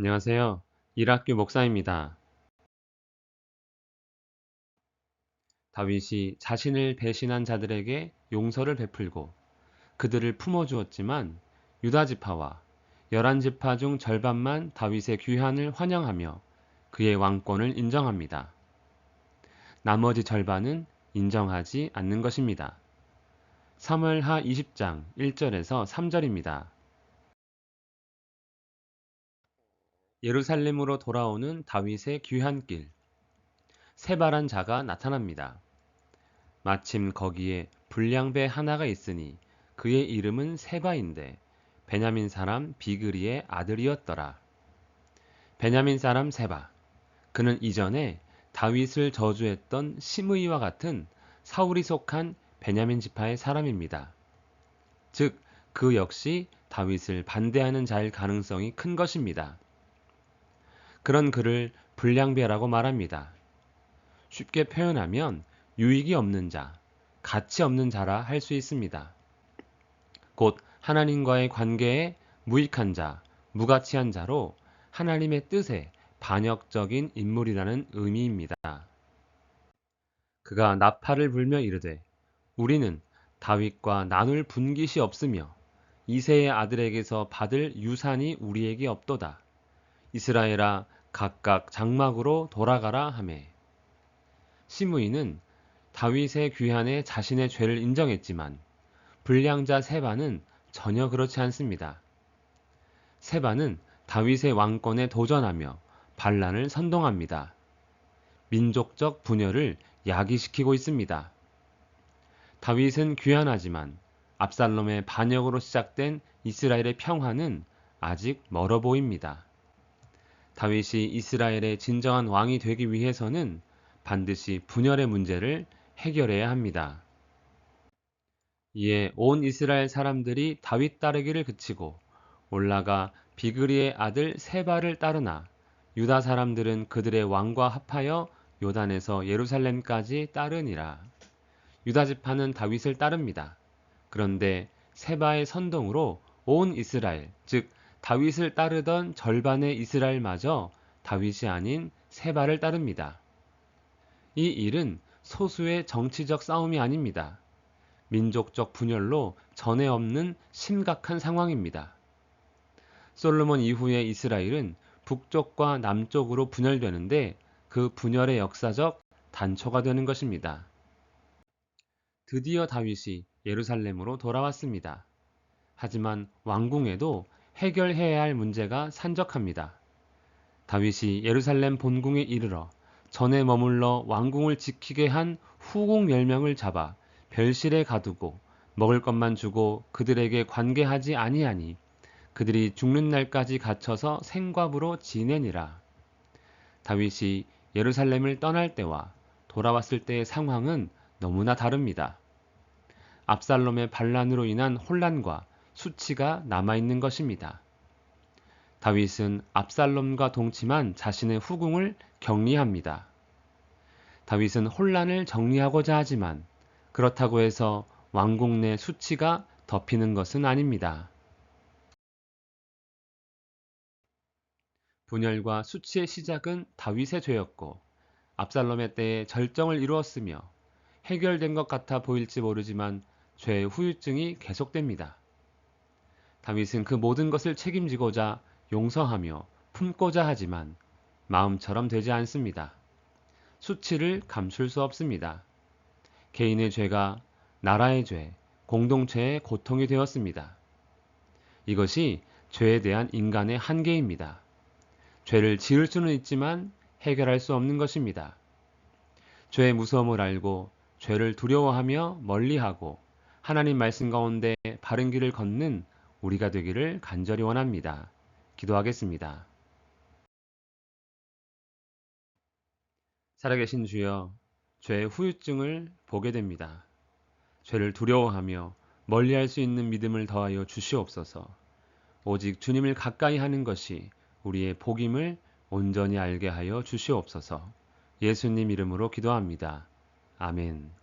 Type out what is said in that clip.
안녕하세요. 일학교 목사입니다. 다윗이 자신을 배신한 자들에게 용서를 베풀고 그들을 품어주었지만 유다 지파와 열한 지파 중 절반만 다윗의 귀환을 환영하며 그의 왕권을 인정합니다. 나머지 절반은 인정하지 않는 것입니다. 3월 하 20장 1절에서 3절입니다. 예루살렘으로 돌아오는 다윗의 귀환길. 세발한 자가 나타납니다. 마침 거기에 불량배 하나가 있으니 그의 이름은 세바인데 베냐민 사람 비그리의 아들이었더라. 베냐민 사람 세바. 그는 이전에 다윗을 저주했던 시므이와 같은 사울이 속한 베냐민 지파의 사람입니다. 즉, 그 역시 다윗을 반대하는 자일 가능성이 큰 것입니다. 그런 그를 불량배라고 말합니다. 쉽게 표현하면 유익이 없는 자, 가치 없는 자라 할 수 있습니다. 곧 하나님과의 관계에 무익한 자, 무가치한 자로 하나님의 뜻에 반역적인 인물이라는 의미입니다. 그가 나팔을 불며 이르되 우리는 다윗과 나눌 분깃이 없으며 이세의 아들에게서 받을 유산이 우리에게 없도다. 이스라엘아 각각 장막으로 돌아가라 하매 시므이는 다윗의 귀환에 자신의 죄를 인정했지만 불량자 세바는 전혀 그렇지 않습니다. 세바는 다윗의 왕권에 도전하며 반란을 선동합니다. 민족적 분열을 야기시키고 있습니다. 다윗은 귀환하지만 압살롬의 반역으로 시작된 이스라엘의 평화는 아직 멀어 보입니다. 다윗이 이스라엘의 진정한 왕이 되기 위해서는 반드시 분열의 문제를 해결해야 합니다. 이에 온 이스라엘 사람들이 다윗 따르기를 그치고 올라가 비그리의 아들 세바를 따르나 유다 사람들은 그들의 왕과 합하여 요단에서 예루살렘까지 따르니라. 유다 지파는 다윗을 따릅니다. 그런데 세바의 선동으로 온 이스라엘, 즉 다윗을 따르던 절반의 이스라엘마저 다윗이 아닌 세바를 따릅니다. 이 일은 소수의 정치적 싸움이 아닙니다. 민족적 분열로 전에 없는 심각한 상황입니다. 솔로몬 이후의 이스라엘은 북쪽과 남쪽으로 분열되는데 그 분열의 역사적 단초가 되는 것입니다. 드디어 다윗이 예루살렘으로 돌아왔습니다. 하지만 왕궁에도 해결해야 할 문제가 산적합니다. 다윗이 예루살렘 본궁에 이르러 전에 머물러 왕궁을 지키게 한 후궁 10명을 잡아 별실에 가두고 먹을 것만 주고 그들에게 관계하지 아니하니 그들이 죽는 날까지 갇혀서 생과부로 지내니라. 다윗이 예루살렘을 떠날 때와 돌아왔을 때의 상황은 너무나 다릅니다. 압살롬의 반란으로 인한 혼란과 수치가 남아있는 것입니다. 다윗은 압살롬과 동침한 자신의 후궁을 격리합니다. 다윗은 혼란을 정리하고자 하지만 그렇다고 해서 왕궁 내 수치가 덮이는 것은 아닙니다. 분열과 수치의 시작은 다윗의 죄였고 압살롬의 때에 절정을 이루었으며 해결된 것 같아 보일지 모르지만 죄의 후유증이 계속됩니다. 다윗은 그 모든 것을 책임지고자 용서하며 품고자 하지만 마음처럼 되지 않습니다. 수치를 감출 수 없습니다. 개인의 죄가 나라의 죄, 공동체의 고통이 되었습니다. 이것이 죄에 대한 인간의 한계입니다. 죄를 지을 수는 있지만 해결할 수 없는 것입니다. 죄의 무서움을 알고 죄를 두려워하며 멀리하고 하나님 말씀 가운데 바른 길을 걷는 우리가 되기를 간절히 원합니다. 기도하겠습니다. 살아계신 주여, 죄의 후유증을 보게 됩니다. 죄를 두려워하며 멀리할 수 있는 믿음을 더하여 주시옵소서. 오직 주님을 가까이 하는 것이 우리의 복임을 온전히 알게 하여 주시옵소서. 예수님 이름으로 기도합니다. 아멘.